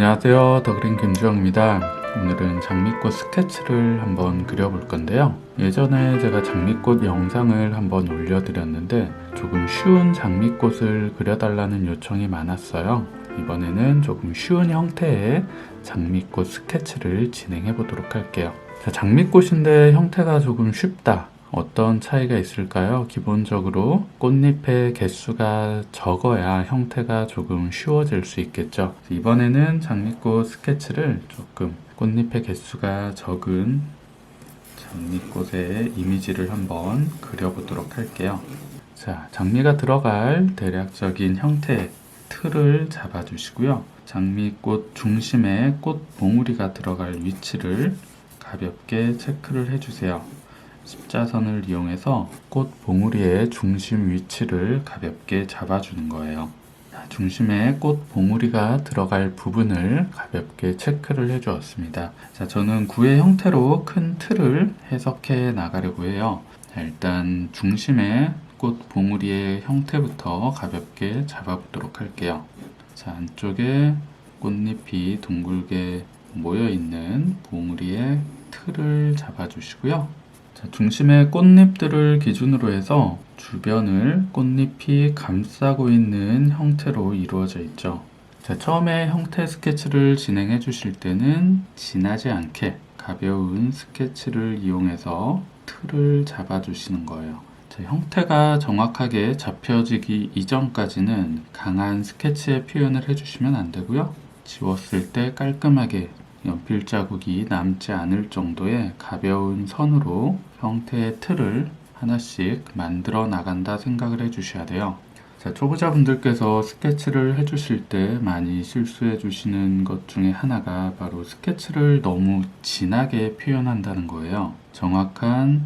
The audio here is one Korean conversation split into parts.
안녕하세요. 더그린 김주영입니다. 오늘은 장미꽃 스케치를 한번 그려볼 건데요. 예전에 제가 장미꽃 영상을 한번 올려드렸는데 조금 쉬운 장미꽃을 그려달라는 요청이 많았어요. 이번에는 조금 쉬운 형태의 장미꽃 스케치를 진행해 보도록 할게요. 자, 장미꽃인데 형태가 조금 쉽다. 어떤 차이가 있을까요? 기본적으로 꽃잎의 개수가 적어야 형태가 조금 쉬워질 수 있겠죠. 이번에는 장미꽃 스케치를 조금 꽃잎의 개수가 적은 장미꽃의 이미지를 한번 그려보도록 할게요. 자, 장미가 들어갈 대략적인 형태의 틀을 잡아주시고요. 장미꽃 중심에 꽃 봉우리가 들어갈 위치를 가볍게 체크를 해주세요. 십자선을 이용해서 꽃 봉우리의 중심 위치를 가볍게 잡아주는 거예요. 자, 중심에 꽃 봉우리가 들어갈 부분을 가볍게 체크를 해 주었습니다. 자, 저는 구의 형태로 큰 틀을 해석해 나가려고 해요. 자, 일단 중심에 꽃 봉우리의 형태부터 가볍게 잡아보도록 할게요. 자, 안쪽에 꽃잎이 둥글게 모여 있는 봉우리의 틀을 잡아주시고요. 자, 중심의 꽃잎들을 기준으로 해서 주변을 꽃잎이 감싸고 있는 형태로 이루어져 있죠. 자, 처음에 형태 스케치를 진행해 주실 때는 진하지 않게 가벼운 스케치를 이용해서 틀을 잡아 주시는 거예요. 자, 형태가 정확하게 잡혀지기 이전까지는 강한 스케치의 표현을 해주시면 안 되고요. 지웠을 때 깔끔하게 연필 자국이 남지 않을 정도의 가벼운 선으로 형태의 틀을 하나씩 만들어 나간다 생각을 해 주셔야 돼요. 자, 초보자분들께서 스케치를 해주실 때 많이 실수해 주시는 것 중에 하나가 바로 스케치를 너무 진하게 표현한다는 거예요. 정확한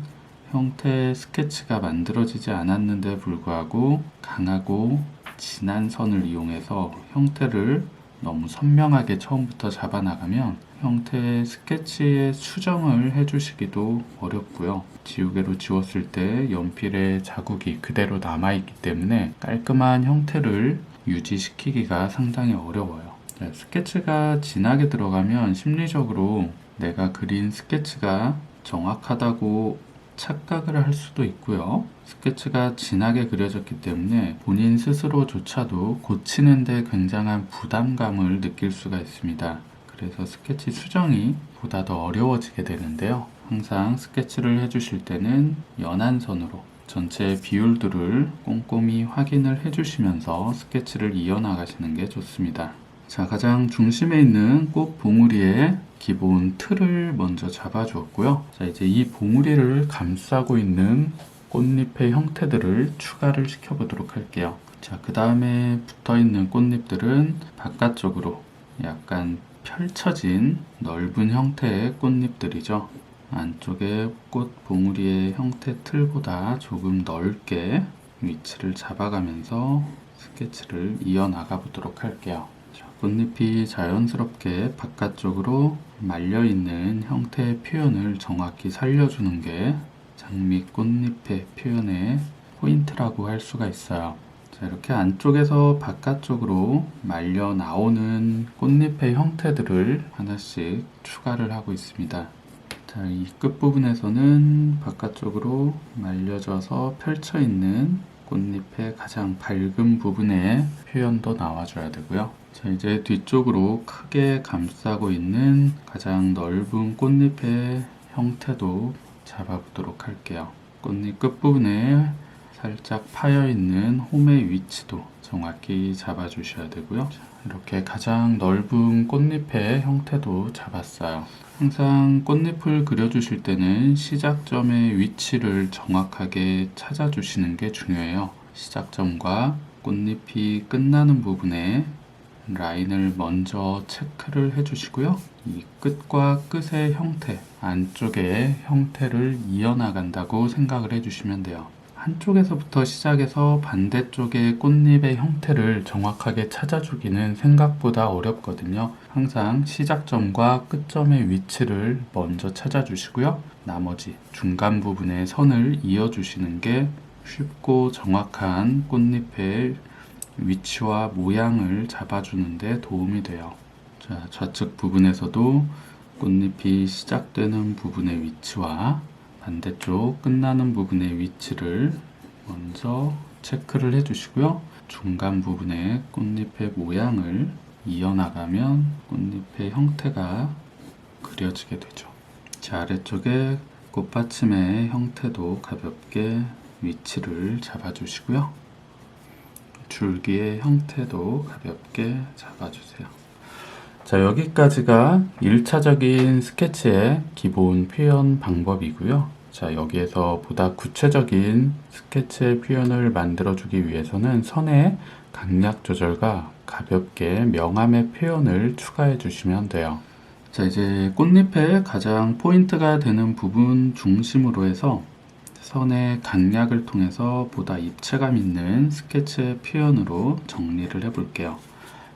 형태의 스케치가 만들어지지 않았는데 불구하고 강하고 진한 선을 이용해서 형태를 너무 선명하게 처음부터 잡아나가면 형태의 스케치에 수정을 해주시기도 어렵고요. 지우개로 지웠을 때 연필의 자국이 그대로 남아있기 때문에 깔끔한 형태를 유지시키기가 상당히 어려워요. 네, 스케치가 진하게 들어가면 심리적으로 내가 그린 스케치가 정확하다고 착각을 할 수도 있고요. 스케치가 진하게 그려졌기 때문에 본인 스스로조차도 고치는데 굉장한 부담감을 느낄 수가 있습니다. 그래서 스케치 수정이 보다 더 어려워지게 되는데요. 항상 스케치를 해주실 때는 연한 선으로 전체 비율들을 꼼꼼히 확인을 해주시면서 스케치를 이어나가시는 게 좋습니다. 자, 가장 중심에 있는 꽃 봉우리의 기본 틀을 먼저 잡아주었고요. 자, 이제 이 봉우리를 감싸고 있는 꽃잎의 형태들을 추가를 시켜보도록 할게요. 자, 그 다음에 붙어 있는 꽃잎들은 바깥쪽으로 약간 펼쳐진 넓은 형태의 꽃잎들이죠. 안쪽에 꽃 봉우리의 형태 틀보다 조금 넓게 위치를 잡아가면서 스케치를 이어나가 보도록 할게요. 자, 꽃잎이 자연스럽게 바깥쪽으로 말려 있는 형태의 표현을 정확히 살려주는 게 장미 꽃잎의 표현의 포인트라고 할 수가 있어요. 자, 이렇게 안쪽에서 바깥쪽으로 말려 나오는 꽃잎의 형태들을 하나씩 추가를 하고 있습니다. 자, 이 끝부분에서는 바깥쪽으로 말려져서 펼쳐 있는 꽃잎의 가장 밝은 부분의 표현도 나와줘야 되고요. 자, 이제 뒤쪽으로 크게 감싸고 있는 가장 넓은 꽃잎의 형태도 잡아보도록 할게요. 꽃잎 끝부분에 살짝 파여 있는 홈의 위치도 정확히 잡아주셔야 되고요. 자, 이렇게 가장 넓은 꽃잎의 형태도 잡았어요. 항상 꽃잎을 그려주실 때는 시작점의 위치를 정확하게 찾아주시는 게 중요해요. 시작점과 꽃잎이 끝나는 부분에 라인을 먼저 체크를 해주시고요. 이 끝과 끝의 형태, 안쪽의 형태를 이어나간다고 생각을 해주시면 돼요. 한쪽에서부터 시작해서 반대쪽의 꽃잎의 형태를 정확하게 찾아주기는 생각보다 어렵거든요. 항상 시작점과 끝점의 위치를 먼저 찾아주시고요. 나머지 중간 부분에 선을 이어주시는 게 쉽고 정확한 꽃잎의 위치와 모양을 잡아주는데 도움이 돼요. 자, 좌측 부분에서도 꽃잎이 시작되는 부분의 위치와 반대쪽 끝나는 부분의 위치를 먼저 체크를 해주시고요. 중간 부분의 꽃잎의 모양을 이어나가면 꽃잎의 형태가 그려지게 되죠. 자, 아래쪽에 꽃받침의 형태도 가볍게 위치를 잡아주시고요. 줄기의 형태도 가볍게 잡아주세요. 자, 여기까지가 1차적인 스케치의 기본 표현 방법이고요. 자, 여기에서 보다 구체적인 스케치의 표현을 만들어주기 위해서는 선의 강약 조절과 가볍게 명암의 표현을 추가해 주시면 돼요. 자, 이제 꽃잎의 가장 포인트가 되는 부분 중심으로 해서 선의 강약을 통해서 보다 입체감 있는 스케치의 표현으로 정리를 해 볼게요.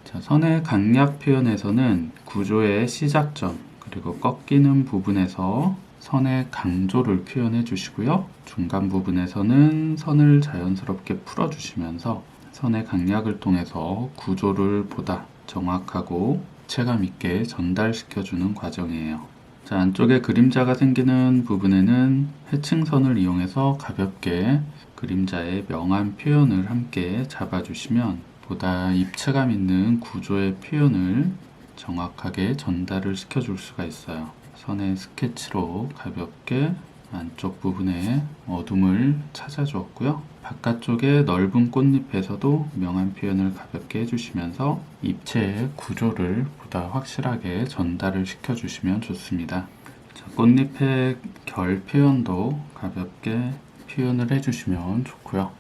자, 선의 강약 표현에서는 구조의 시작점 그리고 꺾이는 부분에서 선의 강조를 표현해 주시고요. 중간 부분에서는 선을 자연스럽게 풀어 주시면서 선의 강약을 통해서 구조를 보다 정확하고 체감 있게 전달시켜 주는 과정이에요. 자, 안쪽에 그림자가 생기는 부분에는 해칭선을 이용해서 가볍게 그림자의 명암 표현을 함께 잡아주시면 보다 입체감 있는 구조의 표현을 정확하게 전달을 시켜줄 수가 있어요. 선의 스케치로 가볍게 안쪽 부분에 어둠을 찾아주었고요. 바깥쪽의 넓은 꽃잎에서도 명암 표현을 가볍게 해주시면서 입체의 구조를 보다 확실하게 전달을 시켜주시면 좋습니다. 자, 꽃잎의 결 표현도 가볍게 표현을 해주시면 좋고요.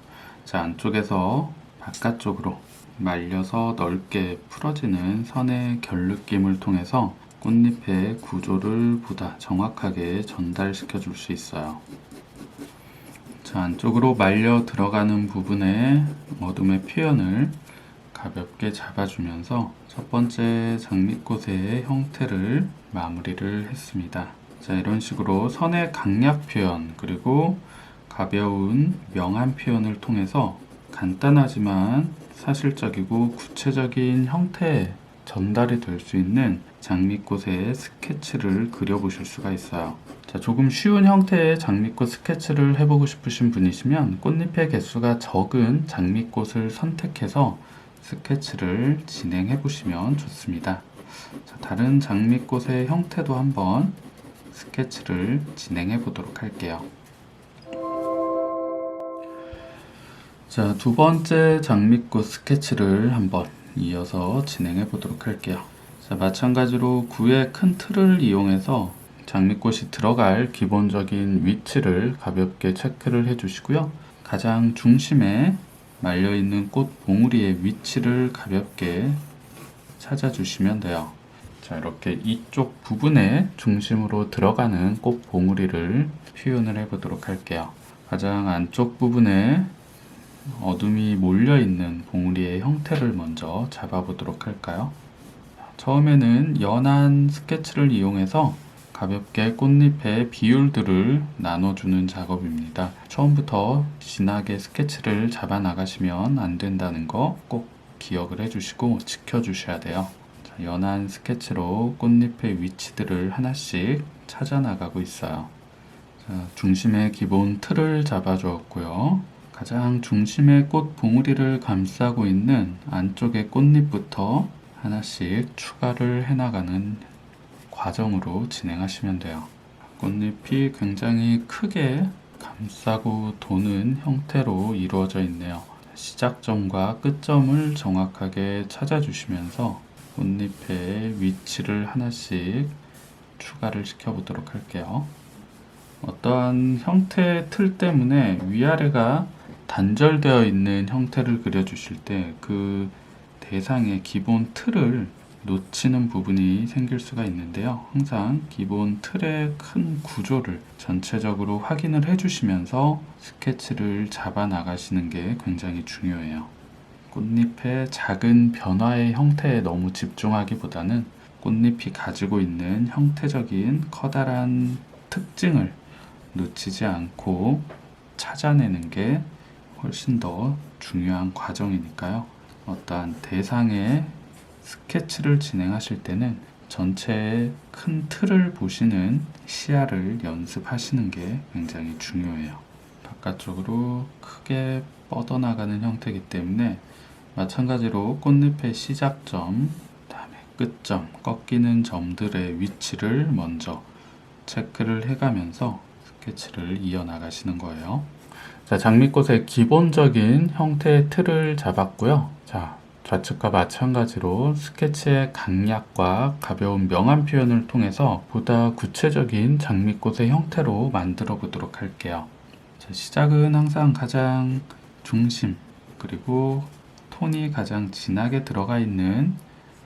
자, 안쪽에서 바깥쪽으로 말려서 넓게 풀어지는 선의 결 느낌을 통해서 꽃잎의 구조를 보다 정확하게 전달시켜 줄 수 있어요. 자, 안쪽으로 말려 들어가는 부분에 어둠의 표현을 가볍게 잡아주면서 첫 번째 장미꽃의 형태를 마무리를 했습니다. 자, 이런 식으로 선의 강약 표현 그리고 가벼운 명암 표현을 통해서 간단하지만 사실적이고 구체적인 형태의 전달이 될 수 있는 장미꽃의 스케치를 그려보실 수가 있어요. 자, 조금 쉬운 형태의 장미꽃 스케치를 해보고 싶으신 분이시면 꽃잎의 개수가 적은 장미꽃을 선택해서 스케치를 진행해 보시면 좋습니다. 자, 다른 장미꽃의 형태도 한번 스케치를 진행해 보도록 할게요. 자, 두 번째 장미꽃 스케치를 한번 이어서 진행해 보도록 할게요. 자, 마찬가지로 구의 큰 틀을 이용해서 장미꽃이 들어갈 기본적인 위치를 가볍게 체크를 해 주시고요. 가장 중심에 말려 있는 꽃 봉우리의 위치를 가볍게 찾아주시면 돼요. 자, 이렇게 이쪽 부분에 중심으로 들어가는 꽃 봉우리를 표현을 해 보도록 할게요. 가장 안쪽 부분에 어둠이 몰려 있는 봉우리의 형태를 먼저 잡아보도록 할까요? 처음에는 연한 스케치를 이용해서 가볍게 꽃잎의 비율들을 나눠주는 작업입니다. 처음부터 진하게 스케치를 잡아 나가시면 안 된다는 거 꼭 기억을 해주시고 지켜주셔야 돼요. 자, 연한 스케치로 꽃잎의 위치들을 하나씩 찾아 나가고 있어요. 자, 중심의 기본 틀을 잡아주었고요. 가장 중심의 꽃 봉우리를 감싸고 있는 안쪽의 꽃잎부터 하나씩 추가를 해나가는 과정으로 진행하시면 돼요. 꽃잎이 굉장히 크게 감싸고 도는 형태로 이루어져 있네요. 시작점과 끝점을 정확하게 찾아주시면서 꽃잎의 위치를 하나씩 추가를 시켜 보도록 할게요. 어떠한 형태의 틀 때문에 위아래가 단절되어 있는 형태를 그려주실 때 그 대상의 기본 틀을 놓치는 부분이 생길 수가 있는데요. 항상 기본 틀의 큰 구조를 전체적으로 확인을 해주시면서 스케치를 잡아 나가시는 게 굉장히 중요해요. 꽃잎의 작은 변화의 형태에 너무 집중하기보다는 꽃잎이 가지고 있는 형태적인 커다란 특징을 놓치지 않고 찾아내는 게 훨씬 더 중요한 과정이니까요. 어떠한 대상의 스케치를 진행하실 때는 전체의 큰 틀을 보시는 시야를 연습하시는 게 굉장히 중요해요. 바깥쪽으로 크게 뻗어나가는 형태이기 때문에 마찬가지로 꽃잎의 시작점, 다음에 끝점, 꺾이는 점들의 위치를 먼저 체크를 해가면서 스케치를 이어나가시는 거예요. 자, 장미꽃의 기본적인 형태의 틀을 잡았고요. 자, 좌측과 마찬가지로 스케치의 강약과 가벼운 명암 표현을 통해서 보다 구체적인 장미꽃의 형태로 만들어 보도록 할게요. 자, 시작은 항상 가장 중심 그리고 톤이 가장 진하게 들어가 있는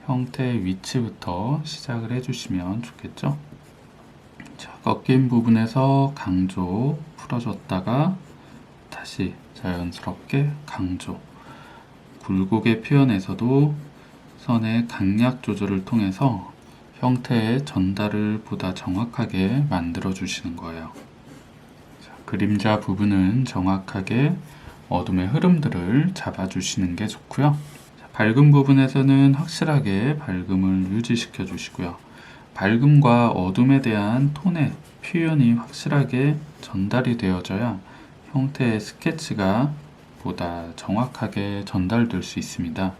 형태의 위치부터 시작을 해주시면 좋겠죠. 자, 꺾인 부분에서 강조 풀어줬다가 다시 자연스럽게 강조. 굴곡의 표현에서도 선의 강약 조절을 통해서 형태의 전달을 보다 정확하게 만들어 주시는 거예요. 자, 그림자 부분은 정확하게 어둠의 흐름들을 잡아 주시는 게 좋고요. 자, 밝은 부분에서는 확실하게 밝음을 유지시켜 주시고요. 밝음과 어둠에 대한 톤의 표현이 확실하게 전달이 되어져야 형태의 스케치가 보다 정확하게 전달될 수 있습니다.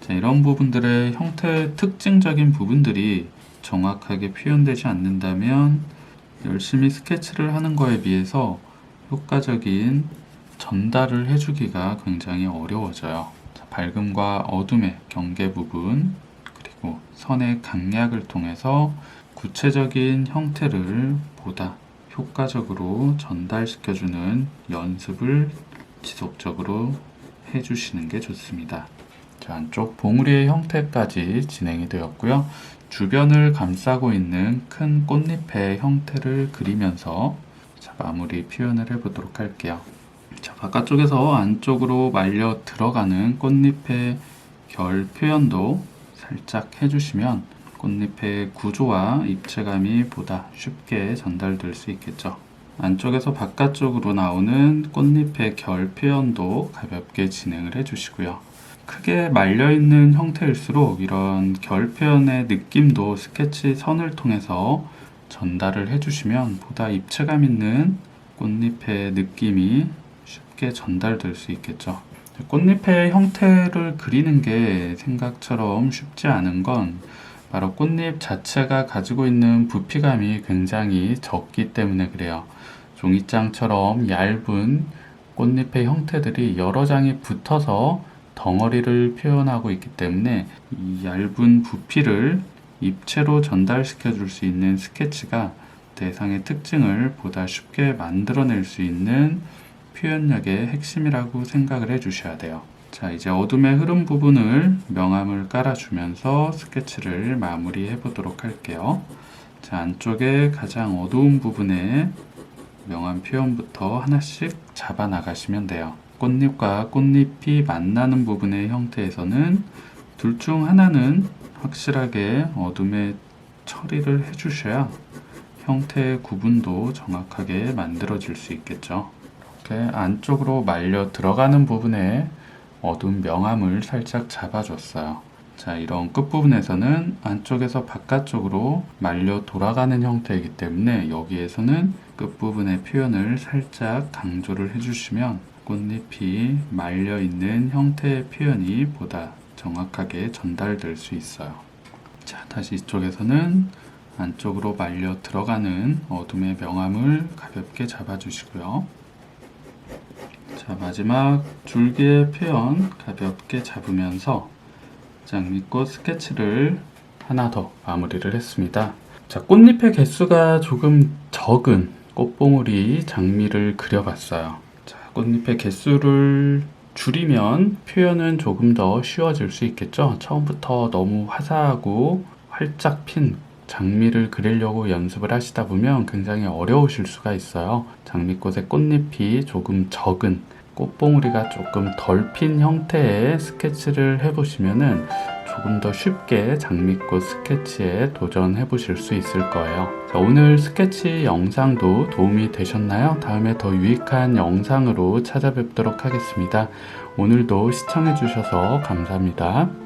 자, 이런 부분들의 형태의 특징적인 부분들이 정확하게 표현되지 않는다면 열심히 스케치를 하는 거에 비해서 효과적인 전달을 해주기가 굉장히 어려워져요. 자, 밝음과 어둠의 경계 부분, 그리고 선의 강약을 통해서 구체적인 형태를 보다 효과적으로 전달시켜주는 연습을 지속적으로 해주시는 게 좋습니다. 자, 안쪽 봉우리의 형태까지 진행이 되었고요. 주변을 감싸고 있는 큰 꽃잎의 형태를 그리면서 자, 마무리 표현을 해보도록 할게요. 자, 바깥쪽에서 안쪽으로 말려 들어가는 꽃잎의 결 표현도 살짝 해주시면 꽃잎의 구조와 입체감이 보다 쉽게 전달될 수 있겠죠. 안쪽에서 바깥쪽으로 나오는 꽃잎의 결 표현도 가볍게 진행을 해주시고요. 크게 말려있는 형태일수록 이런 결 표현의 느낌도 스케치 선을 통해서 전달을 해주시면 보다 입체감 있는 꽃잎의 느낌이 쉽게 전달될 수 있겠죠. 꽃잎의 형태를 그리는 게 생각처럼 쉽지 않은 건 바로 꽃잎 자체가 가지고 있는 부피감이 굉장히 적기 때문에 그래요. 종이장처럼 얇은 꽃잎의 형태들이 여러 장이 붙어서 덩어리를 표현하고 있기 때문에 이 얇은 부피를 입체로 전달시켜 줄 수 있는 스케치가 대상의 특징을 보다 쉽게 만들어낼 수 있는 표현력의 핵심이라고 생각을 해 주셔야 돼요. 자, 이제 어둠의 흐름 부분을 명암을 깔아주면서 스케치를 마무리해 보도록 할게요. 자, 안쪽에 가장 어두운 부분에 명암 표현부터 하나씩 잡아 나가시면 돼요. 꽃잎과 꽃잎이 만나는 부분의 형태에서는 둘 중 하나는 확실하게 어둠에 처리를 해주셔야 형태의 구분도 정확하게 만들어질 수 있겠죠. 이렇게 안쪽으로 말려 들어가는 부분에 어두운 명암을 살짝 잡아줬어요. 자, 이런 끝부분에서는 안쪽에서 바깥쪽으로 말려 돌아가는 형태이기 때문에 여기에서는 끝부분의 표현을 살짝 강조를 해주시면 꽃잎이 말려 있는 형태의 표현이 보다 정확하게 전달될 수 있어요. 자, 다시 이쪽에서는 안쪽으로 말려 들어가는 어둠의 명암을 가볍게 잡아주시고요. 자, 마지막 줄기의 표현 가볍게 잡으면서 장미꽃 스케치를 하나 더 마무리를 했습니다. 자, 꽃잎의 개수가 조금 적은 꽃봉오리 장미를 그려봤어요. 자, 꽃잎의 개수를 줄이면 표현은 조금 더 쉬워질 수 있겠죠. 처음부터 너무 화사하고 활짝 핀 장미를 그리려고 연습을 하시다 보면 굉장히 어려우실 수가 있어요. 장미꽃의 꽃잎이 조금 적은 꽃봉우리가 조금 덜 핀 형태의 스케치를 해보시면은 조금 더 쉽게 장미꽃 스케치에 도전해 보실 수 있을 거예요. 자, 오늘 스케치 영상도 도움이 되셨나요? 다음에 더 유익한 영상으로 찾아뵙도록 하겠습니다. 오늘도 시청해 주셔서 감사합니다.